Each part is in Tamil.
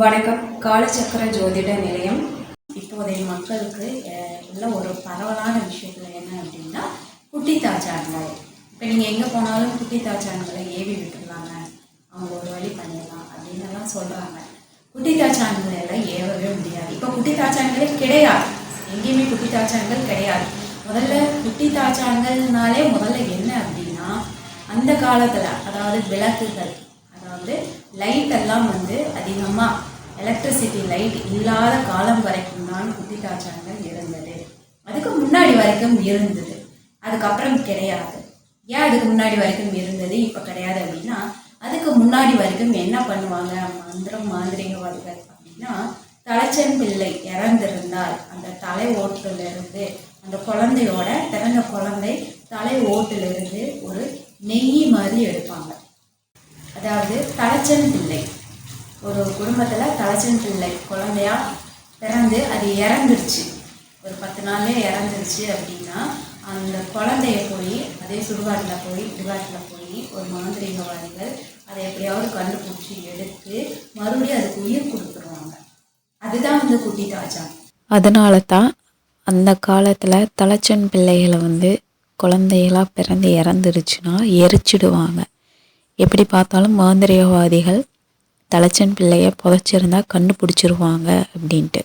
வணக்கம். காலச்சக்கர ஜோதிட நிலையம். இப்போதைய மக்களுக்கு உள்ள ஒரு பரவலான விஷயத்தில் என்ன அப்படின்னா குட்டி தாச்சான்கள் இப்போ நீங்கள் எங்கே போனாலும் குட்டி தாச்சான்களை ஏவி விட்டுருவாங்க அவங்க ஒரு வழி பண்ணிடலாம் அப்படின்னு எல்லாம் சொல்கிறாங்க குட்டி தாச்சான்களை எல்லாம் ஏவவே முடியாது. இப்போ குட்டி தாச்சான்களே கிடையாது. எங்கேயுமே குட்டி தாச்சான்கள் கிடையாது. முதல்ல குட்டி தாச்சான்கள்னாலே முதல்ல என்ன அப்படின்னா அந்த காலத்தில் அதாவது விளக்குகள் அதாவது லைட் எல்லாம் வந்து அதிகமாக எலக்ட்ரிசிட்டி லைட் இல்லாத காலம் வரைக்கும் தான் குட்டி காய்ச்சல்கள் இருந்தது. அதுக்கு முன்னாடி வரைக்கும் இருந்தது. அதுக்கப்புறம் கிடையாது. ஏன் அதுக்கு முன்னாடி வரைக்கும் இருந்தது? இப்போ கிடையாது அப்படின்னா அதுக்கு முன்னாடி வரைக்கும் என்ன பண்ணுவாங்க? மந்திரம் மாந்திரிகவாதிகள் அப்படின்னா தலைச்சன் பிள்ளை இறந்திருந்தால் அந்த தலை ஓட்டிலிருந்து அந்த குழந்தையோட பிறந்த குழந்தை தலை ஓட்டிலிருந்து ஒரு நெய் மாதிரி எடுப்பாங்க. அதாவது தலைச்சன் பிள்ளை. ஒரு குடும்பத்தில் தலைச்சன் பிள்ளை குழந்தையா பிறந்து அது இறந்துருச்சு. ஒரு பத்து நாள்லயே இறந்துருச்சு அப்படின்னா அந்த குழந்தைய போய் அதே சுடுகாட்டில் போய் இடுகாட்டில் போய் ஒரு மாந்திரிகவாதிகள் அதை எப்படியாவது கண்டுபிடிச்சி எடுத்து மறுபடியும் அதுக்கு உயிர் கொடுத்துருவாங்க. அதுதான் வந்து குட்டி தாஜா. அதனால தான் அந்த காலத்தில் தலைச்சன் பிள்ளைகளை வந்து குழந்தைகளாக பிறந்து இறந்துருச்சுன்னா எரிச்சிடுவாங்க. எப்படி பார்த்தாலும் மாந்திரிகவாதிகள் தலைச்சன் பிள்ளைய புதைச்சிருந்தா கண்டுபிடிச்சிருவாங்க அப்படின்ட்டு.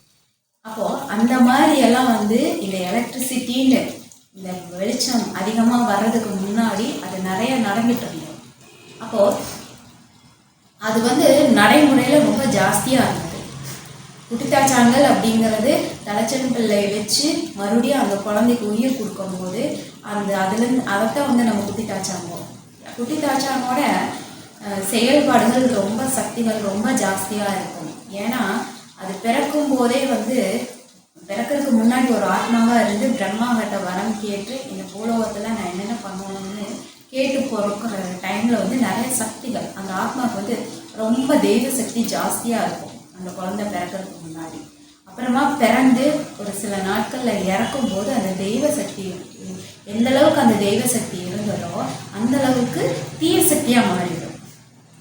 அப்போ அந்த மாதிரி எல்லாம் வந்து இந்த எலக்ட்ரிசிட்டின்னு இந்த வெளிச்சம் அதிகமாக வர்றதுக்கு முன்னாடி அது நிறைய நடந்துட்டு இருந்தது. அப்போ அது வந்து நடைமுறையில் ரொம்ப ஜாஸ்தியாக இருந்தது. குட்டித்தாச்சாங்கல் அப்படிங்கிறது தலைச்சன் பிள்ளை வச்சு மறுபடியும் அந்த குழந்தைக்கு உயிர் கொடுக்கும்போது அந்த அதுலேருந்து அதைத்தான் வந்து நம்ம குட்டித்தாச்சாங்கோம் குட்டித்தாச்சாங்கோட அஹ், செயல்பாடுகள் ரொம்ப சக்திகள் ரொம்ப ஜாஸ்தியாக இருக்கும். ஏன்னா அது பிறக்கும் போதே வந்து பிறக்கிறதுக்கு முன்னாடி ஒரு ஆத்மாவாக இருந்து பிரம்மாகிட்ட வரம் கேட்டு இந்த பூலோகத்தில் நான் என்னென்ன பண்ணணும்னு கேட்டு பொறுக்கிற டைமில் வந்து நிறைய சக்திகள் அந்த ஆத்மாவுக்கு வந்து ரொம்ப தெய்வ சக்தி ஜாஸ்தியாக இருக்கும் அந்த குழந்தை பிறக்கிறதுக்கு முன்னாடி. அப்புறமா பிறந்து ஒரு சில நாட்களில் இறக்கும் போது அந்த தெய்வ சக்தி எந்த அளவுக்கு அந்த தெய்வ சக்தி இருந்ததோ அந்த அளவுக்கு தீய சக்தியாக மாறிடும்.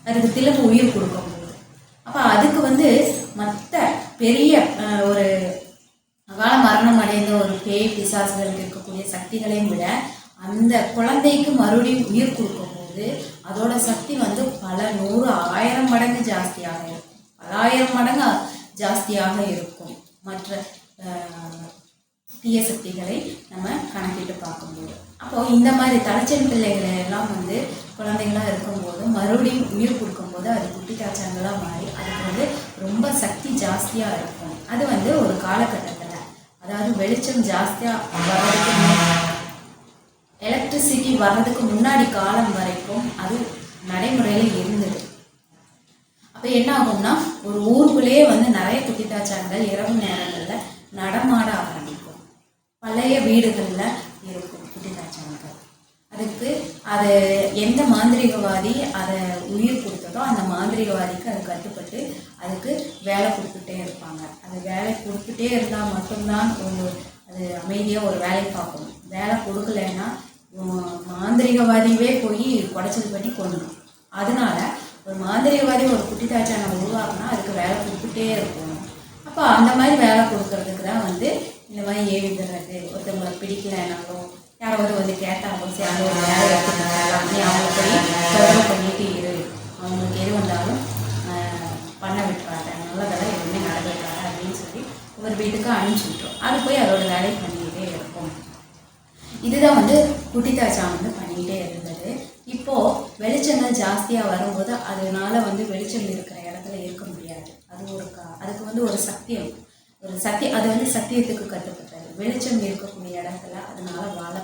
அதுக்கு திரும்ப உயிர் கொடுக்கும்போது அப்போ அதுக்கு வந்து மற்ற பெரிய ஒரு அகால மரணம் அடைந்த ஒரு பேய் பிசாசுகளுக்கு இருக்கக்கூடிய சக்திகளையும் விட அந்த குழந்தைக்கு மறுபடியும் உயிர் கொடுக்கும்போது அதோட சக்தி வந்து பல நூறு ஆயிரம் மடங்கு ஜாஸ்தியாக இருக்கும். பலாயிரம் மடங்கு ஜாஸ்தியாக இருக்கும். மற்ற தீய சக்திகளை நம்ம கணக்கிட்டு பார்க்கும்போது. அப்போ இந்த மாதிரி தலைச்சன் பிள்ளைகளை எல்லாம் வந்து குழந்தைங்களா இருக்கும்போது மறுபடியும் உயிர் கொடுக்கும்போது அது குட்டி காய்ச்சல்களாக மாறி அதுக்கு வந்து ரொம்ப சக்தி ஜாஸ்தியாக இருக்கும். அது வந்து ஒரு காலகட்டத்தில். அதாவது வெளிச்சம் ஜாஸ்தியாக வர்றதுக்கு எலக்ட்ரிசிட்டி வர்றதுக்கு முன்னாடி காலம் வரைக்கும் அது நடைமுறையில் இருந்தது. அப்போ என்ன ஆகும்னா ஒரு ஊருக்குள்ளேயே வந்து நிறைய குட்டித்தாச்சான்கள் இரவு நேரங்களில் நடமாட ஆரம்பிக்கும். பழைய வீடுகளில் இருக்கும். அதுக்கு அது எந்த மாந்திரிகவாதி அதை உயிர் கொடுத்ததோ அந்த மாந்திரிகவாதிக்கு அது கட்டுப்பட்டு அதுக்கு வேலை கொடுத்துட்டே இருப்பாங்க. அது வேலை கொடுத்துட்டே இருந்தால் மட்டும்தான் ஒரு அது அமைதியாக ஒரு வேலை பார்க்கணும். வேலை கொடுக்கலன்னா மாந்திரிகவாதியே போய் குடைச்சல் பண்ணி கொள்ளணும். அதனால ஒரு மாந்திரிகவாதி ஒரு குட்டித்தாச்சானை உருவாக்குனா அதுக்கு வேலை கொடுத்துட்டே இருக்கணும். அப்போ அந்த மாதிரி வேலை கொடுக்கறதுக்கு தான் வந்து இந்த மாதிரி ஏவிடுறது ஒருத்தவங்களை பிடிக்கலைனாலும் யாராவது வந்து கேட்டாங்க சரி அந்த ஒரு வேலை எடுத்துக்கலாம் நீ போய் தொடர்பு பண்ணிட்டு இரு. அவங்களுக்கு எது வந்தாலும் ஆஹ், பண்ண விட்டுறாங்க நல்லதெல்லாம் எதுவுமே நடந்துட்டாங்க அப்படின்னு சொல்லி ஒரு வீட்டுக்கு அனுப்பிச்சி விட்டுரும். அது போய் அதோட வேலையை பண்ணிக்கிட்டே இருக்கும். இதுதான் வந்து குட்டித்தாச்சா வந்து பண்ணிக்கிட்டே இருந்தது. இப்போ வெளிச்சங்கள் ஜாஸ்தியாக வரும்போது அதனால வந்து வெளிச்சம் இருக்கிற இடத்துல இருக்க முடியாது. அது ஒரு கா அதுக்கு வந்து ஒரு சத்தியம். ஒரு சத்தியம் அது வந்து சத்தியத்துக்கு கட்டுப்பட்டது. வெளிச்சம் இருக்கக்கூடிய இடத்துல அதனால வாழ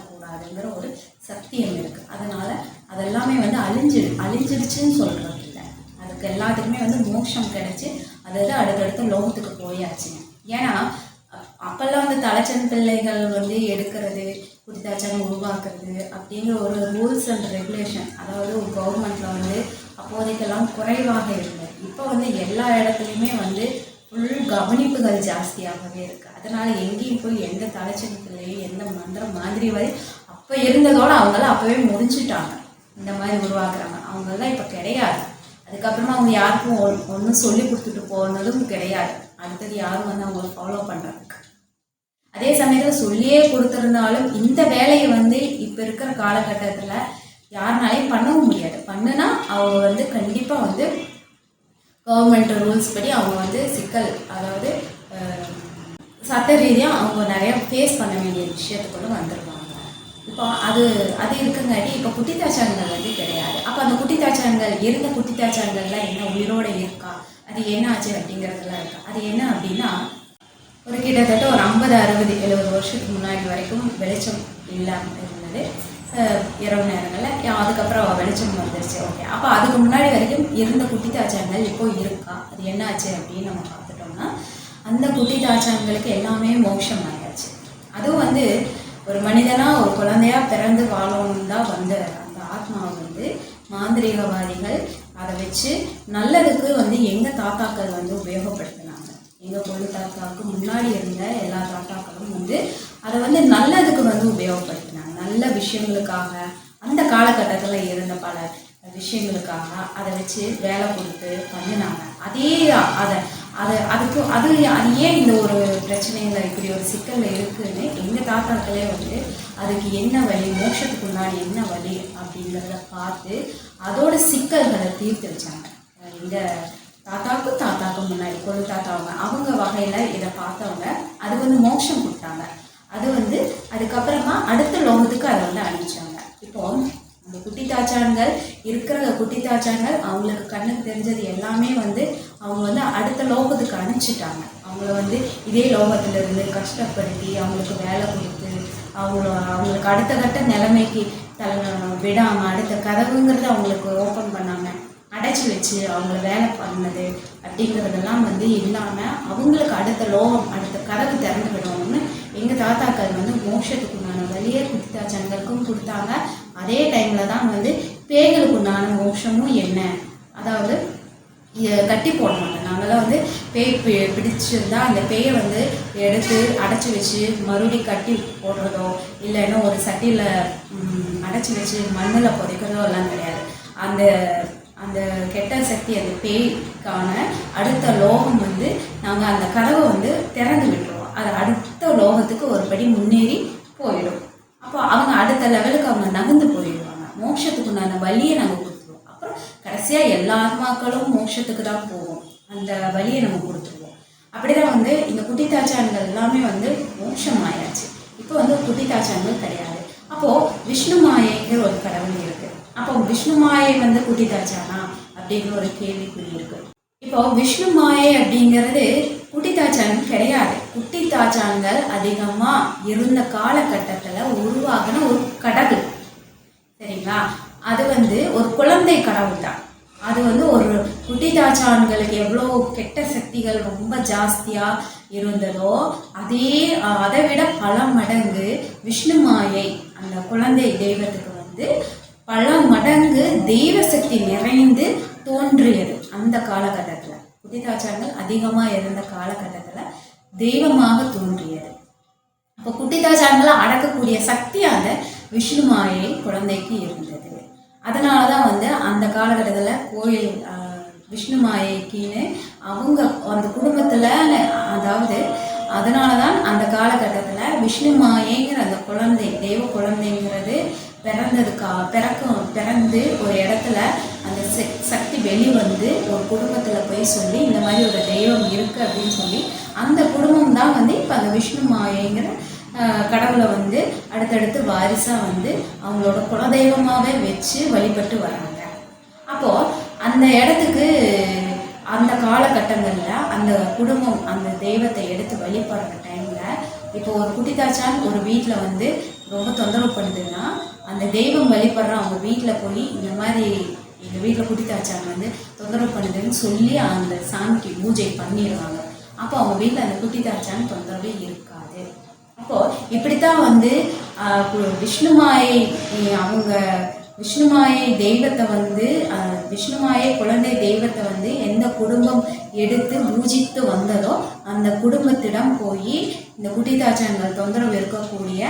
சத்தியம் இருக்கு. அதனால அதெல்லாமே வந்து அழிஞ்சு அழிஞ்சிடுச்சுன்னு சொல்றது இல்லை. அதுக்கு எல்லாத்துக்குமே வந்து மோட்சம் கிடைச்சி அதாவது அடுத்தடுத்த லோகத்துக்கு போயாச்சுங்க ஏன்னா அப்போல்லாம் அப்பெல்லாம் வந்து தலைச்சன் பிள்ளைகள் வந்து எடுக்கிறது குடித்தாச்சம் உருவாக்குறது அப்படிங்கிற ஒரு ரூல்ஸ் அண்ட் ரெகுலேஷன் அதாவது ஒரு கவர்மெண்ட்ல வந்து அப்போதைக்கெல்லாம் குறைவாக இருந்தது. இப்போ வந்து எல்லா இடத்துலையுமே வந்து ஃபுல் கவனிப்புகள் ஜாஸ்தியாகவே இருக்கு. அதனால எங்கேயும் போய் எந்த தலைச்சன் பிள்ளையும் எந்த மந்திரம் மாதிரி வரை அப்போ இருந்ததோட அவங்களாம் அப்போவே முடிஞ்சிட்டாங்க. இந்த மாதிரி உருவாக்குறாங்க. அவங்கெல்லாம் இப்போ கிடையாது. அதுக்கப்புறமா அவங்க யாருக்கும் ஒன்றும் சொல்லி கொடுத்துட்டு போனதும் கிடையாது. அடுத்தது யாரும் வந்து அவங்கள ஃபாலோ பண்ணுறதுக்கு அதே சமயத்தில் சொல்லியே கொடுத்துருந்தாலும் இந்த வேலையை வந்து இப்போ இருக்கிற காலகட்டத்தில் யாருனாலையும் பண்ணவும் முடியாது. பண்ணுனா அவங்க வந்து கண்டிப்பாக வந்து கவர்மெண்ட் ரூல்ஸ் படி அவங்க வந்து சிக்கல் அதாவது சட்ட ரீதியாக அவங்க நிறையா ஃபேஸ் பண்ண வேண்டிய விஷயத்துக்குள்ள வந்துடுவாங்க இப்போ அது அது இருக்குங்காட்டி இப்போ குட்டித்தாச்சான்கள் வந்து கிடையாது. அப்போ அந்த குட்டித்தாச்சான்கள் இருந்த குட்டித்தாச்சான்கள்லாம் என்ன உயிரோட இருக்கா? அது என்ன ஆச்சு அப்படிங்கிறதுலாம் இருக்கா? அது என்ன அப்படின்னா ஒரு கிட்டத்தட்ட ஒரு ஐம்பது அறுபது எழுபது வருஷத்துக்கு முன்னாடி வரைக்கும் வெளிச்சம் இல்லாமல் இருந்தது. இரவு நேரங்களில். அதுக்கப்புறம் வெளிச்சம் வந்துருச்சு. ஓகே. அப்போ அதுக்கு முன்னாடி வரைக்கும் இருந்த குட்டித்தாச்சான்கள் இப்போ இருக்கா? அது என்ன ஆச்சு அப்படின்னு நம்ம பார்த்துட்டோம்னா அந்த குட்டித்தாச்சான்களுக்கு எல்லாமே மோட்சம் ஆயாச்சு ஒரு மனிதனாக ஒரு குழந்தையா பிறந்து வாழணும் தான் வந்த அந்த ஆத்மாவை வந்து மாந்திரீகவாதிகள். அதை வச்சு நல்லதுக்கு வந்து எங்கள் தாத்தாக்கள் வந்து உபயோகப்படுத்தினாங்க. எங்கள் பொண்ணு தாத்தாவுக்கு முன்னாடி இருந்த எல்லா தாத்தாக்களும் வந்து அதை வந்து நல்லதுக்கு வந்து உபயோகப்படுத்தினாங்க. நல்ல விஷயங்களுக்காக அந்த காலகட்டத்தில் இருந்த பல விஷயங்களுக்காக அதை வச்சு வேலை கொடுத்து பண்ணினாங்க. அதே அதை அதை அதுக்கு அது அது ஏன் இந்த ஒரு பிரச்சனையில் இப்படி ஒரு சிக்கலில் இருக்குன்னு எங்கள் தாத்தாக்களே வந்து அதுக்கு என்ன வழி மோட்சத்துக்கு முன்னாடி என்ன வழி அப்படிங்கிறத பார்த்து அதோட சிக்கல்களை தீர்த்து வச்சாங்க. இந்த தாத்தாக்கும் தாத்தாக்கும் முன்னாடி கொழு தாத்தாவங்க அவங்க வகையில் இதை பார்த்தவங்க அது வந்து மோட்சம் கொடுத்தாங்க. அது வந்து அதுக்கப்புறமா அடுத்த லோகத்துக்கு அதை வந்து அனுப்பிச்சாங்க. இப்போ அந்த குட்டி தாச்சான்கள் இருக்கிற குட்டி தாச்சான்கள் அவங்களுக்கு கண்ணுக்கு தெரிஞ்சது எல்லாமே வந்து அவங்க வந்து அடுத்த லோகத்துக்கு அனுப்பிச்சிட்டாங்க. அவங்கள வந்து இதே லோகத்துல இருந்து கஷ்டப்படுத்தி அவங்களுக்கு வேலை கொடுத்து அவங்கள அவங்களுக்கு அடுத்த கட்ட நிலைமைக்கு தலை விடாமல் அடுத்த கதவுங்கிறத அவங்களுக்கு ஓப்பன் பண்ணாங்க. அடைச்சி வச்சு அவங்கள வேலை பண்ணது அப்படிங்கிறதெல்லாம் வந்து இல்லாமல் அவங்களுக்கு அடுத்த லோகம் அடுத்த கதவு திறந்து விடணும்னு எங்கள் தாத்தாக்கள் வந்து மோஷத்துக்கு உண்டான வழியை குடித்தாச்சங்களுக்கும் கொடுத்தாங்க. அதே டைமில் தான் வந்து பேய்களுக்கு உண்டான மோஷமும் என்ன? அதாவது இதை கட்டி போட மாட்டோம் நாங்களாம் வந்து பேய் பி- பிடிச்சிருந்தா அந்த பேயை வந்து எடுத்து அடைச்சி வச்சு மறுபடி கட்டி போடுறதோ இல்லைன்னா ஒரு சட்டியில் அடைச்சி வச்சு மண்ணில் புதைக்கிறதோ எல்லாம் கிடையாது. அந்த அந்த கெட்ட சக்தி அந்த பேய்க்கான அடுத்த லோகம் வந்து நாங்கள் அந்த கதவை வந்து திறந்து விட்டுருவோம். அது அடுத்த லோகத்துக்கு ஒரு படி முன்னேறி போயிடும். அப்போ அவங்க அடுத்த லெவலுக்கு அவங்க நகர்ந்து போயிடுவாங்க. மோட்சத்துக்குண்டான வழியை நாங்கள் கடைசியாக எல்லா ஆத்மாக்களும் மோட்சத்துக்கு தான் போகும். அந்த வழியை நம்ம கொடுத்துருவோம். அப்படிதான் வந்து இந்த குட்டி தாச்சான்கள் எல்லாமே வந்து மோட்சம் ஆயாச்சு இப்போ வந்து குட்டி தாச்சான்கள் கிடையாது. அப்போது விஷ்ணு மாயைங்கிற ஒரு கடவுள் இருக்கு. அப்போ விஷ்ணு மாயை வந்து குட்டி தாச்சானா? அப்படிங்கிற ஒரு கேள்விக்குறி இருக்கு. இப்போ விஷ்ணு மாயை அப்படிங்கிறது குட்டி குட்டித்தாச்சான்கள் கிடையாது. குட்டி தாச்சான்கள் அதிகமாக இருந்த காலகட்டத்தில் உருவாகின ஒரு கடவுள். சரிங்களா? அது வந்து ஒரு குழந்தை கடவுள் தான். அது வந்து ஒரு குட்டிதாச்சான்களுக்கு எவ்வளோ கெட்ட சக்திகள் ரொம்ப ஜாஸ்தியாக இருந்ததோ அதே அதை விட பல மடங்கு விஷ்ணு மாயை அந்த குழந்தை தெய்வத்துக்கு வந்து பல மடங்கு தெய்வ சக்தி நிறைந்து தோன்றியது அந்த காலகட்டத்தில். குட்டிதாச்சான்கள் அதிகமாக இருந்த காலகட்டத்தில் தெய்வமாக தோன்றியது. அப்போ குட்டித்தாச்சான்களை அடக்கக்கூடிய சக்தி அந்த விஷ்ணு மாயை குழந்தைக்கு இருந்தது. அதனால தான் வந்து அந்த காலகட்டத்தில் கோயில் விஷ்ணு மாயைக்குன்னு அவங்க அந்த குடும்பத்தில் அதாவது அதனால தான் அந்த காலகட்டத்தில் விஷ்ணு மாயைங்கிற அந்த குழந்தை தெய்வ குழந்தைங்கிறது பிறந்ததுக்கா பிறக்கும் பிறந்து ஒரு இடத்துல அந்த சக்தி சக்தி வெளிவந்து ஒரு குடும்பத்தில் போய் சொல்லி இந்த மாதிரி ஒரு தெய்வம் இருக்குது அப்படின்னு சொல்லி அந்த குடும்பம் தான் வந்து இப்போ அந்த விஷ்ணு மாயைங்கிற கடவுளை வந்து அடுத்தடுத்து வாரிசாக வந்து அவங்களோட குலதெய்வமாகவே வச்சு வழிபட்டு வராங்க. அப்போது அந்த இடத்துக்கு அந்த காலகட்டங்களில் அந்த குடும்பம் அந்த தெய்வத்தை எடுத்து வழிபடுற டைமில் இப்போ ஒரு குட்டித்தாச்சான் ஒரு வீட்டில் வந்து ரொம்ப தொந்தரவு பண்ணுதுன்னா அந்த தெய்வம் வழிபடுற அவங்க வீட்டில் போய் இந்த மாதிரி எங்கள் வீட்டில் குட்டித்தாச்சான் வந்து தொந்தரவு பண்ணுதுன்னு சொல்லி அந்த சாமிக்கு பூஜை பண்ணிடுவாங்க. அப்போ அவங்க வீட்டில் அந்த குட்டித்தாச்சான் தொந்தரவே இருக்கா? அப்போ இப்படித்தான் வந்து விஷ்ணுமாயை அவங்க விஷ்ணுமாயை தெய்வத்தை வந்து விஷ்ணுமாயை குழந்தை தெய்வத்தை வந்து எந்த குடும்பம் எடுத்து பூஜித்து வந்ததோ அந்த குடும்பத்திடம் போய் இந்த குட்டிதாச்சங்கள் தொந்தரவு இருக்கக்கூடிய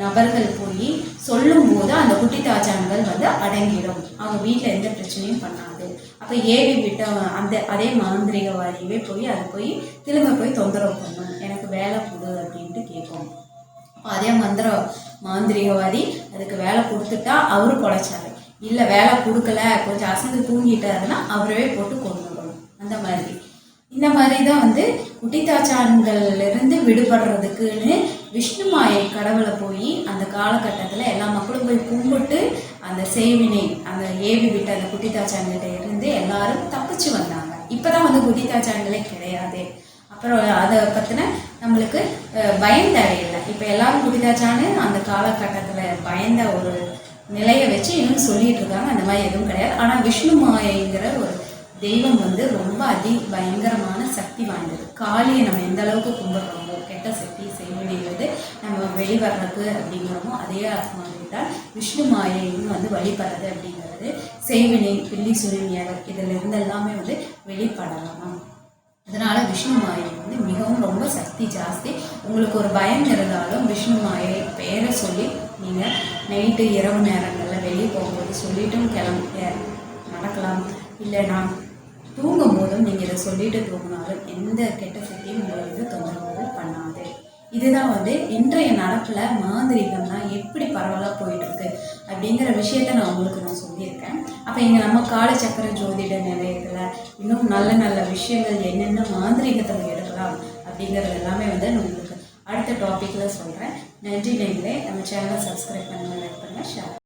நபர்கள் போய் சொல்லும்போது அந்த குட்டி தாஜான்கள் வந்து அடங்கிடும். அவங்க வீட்டில் எந்த பிரச்சனையும் பண்ணாது. அப்போ ஏவி விட்ட அந்த அதே மாந்திரிகவாதியவே போய் அது போய் திரும்ப போய் தொந்தரவு பண்ணும் எனக்கு வேலை கொடு அப்படின்ட்டு கேட்கும் அப்போ அதே மந்திர மாந்திரிகவாதி அதுக்கு வேலை கொடுத்துட்டா அவரு பொழைச்சாரு. இல்லை வேலை கொடுக்கல கொஞ்சம் அசந்து தூங்கிட்டாருன்னா அவரவே போட்டு கொண்டு வரணும் அந்த மாதிரி. இந்த மாதிரி தான் வந்து குட்டித்தாச்சான்கள்லேருந்து விடுபடுறதுக்குன்னு விஷ்ணு மாயை கடவுளை போய் அந்த காலகட்டத்தில் எல்லா மக்களும் போய் கும்பிட்டு அந்த சேவினை அந்த ஏவி விட்டு அந்த குட்டித்தாச்சான்கிட்ட இருந்து எல்லாரும் தப்பிச்சு வந்தாங்க. இப்போ தான் வந்து குட்டித்தாச்சான்களே கிடையாது. அப்புறம் அதை பற்றின நம்மளுக்கு பயம் தேவையில்லை. இப்போ எல்லாரும் குட்டிதாச்சான்னு அந்த காலகட்டத்தில் பயந்த ஒரு நிலையை வச்சு இன்னும் சொல்லிட்டு இருக்காங்க. அந்த மாதிரி எதுவும் கிடையாது. ஆனால் விஷ்ணு மாயைங்கிற ஒரு தெய்வம் வந்து ரொம்ப அதி பயங்கரமான சக்தி வாய்ந்தது. காளியை நம்ம எந்த அளவுக்கு கும்பிட்றோமோ கெட்ட சக்தி செய்வினை வந்து நம்ம வெளிவரது அப்படிங்கிறோமோ அதே மாதிரி தான் விஷ்ணு மாயையும் வந்து வழிபடுறது அப்படிங்கிறது. செய்வினை பில்லி சுருமியவர் இதில் இருந்து எல்லாமே வந்து வெளிப்படலாம் அதனால விஷ்ணு மாயை வந்து மிகவும் ரொம்ப சக்தி ஜாஸ்தி. உங்களுக்கு ஒரு பயம் இருந்தாலும் விஷ்ணு மாயை பெயரை சொல்லி நீங்கள் நைட்டு இரவு நேரங்களில் வெளியே போகும்போது சொல்லிட்டும் கிளம்பி நடக்கலாம். இல்லை நான் தூங்கும் போதும் நீங்கள் இதை சொல்லிட்டு தூங்கினாலும் எந்த கெட்ட சக்தியும் உங்களை வந்து தொந்தரவு பண்ணாது. இதுதான் வந்து இன்றைய நடப்பில் மாந்திரிகம்னா எப்படி பரவலாக போயிட்டுருக்கு அப்படிங்கிற விஷயத்த நான் உங்களுக்கு நான் சொல்லியிருக்கேன். அப்போ இங்கே நம்ம காலச்சக்கர ஜோதிட நிலையத்தில் இன்னும் நல்ல நல்ல விஷயங்கள் என்னென்ன மாந்திரிகத்தில் எடுக்கலாம் அப்படிங்கிறது எல்லாமே வந்து நான் உங்களுக்கு அடுத்த டாப்பிக்கில் சொல்கிறேன் நன்றி நீங்களே நம்ம சேனலை சப்ஸ்கிரைப் பண்ணுங்கள் லைக் பண்ணுங்கள் ஷேர்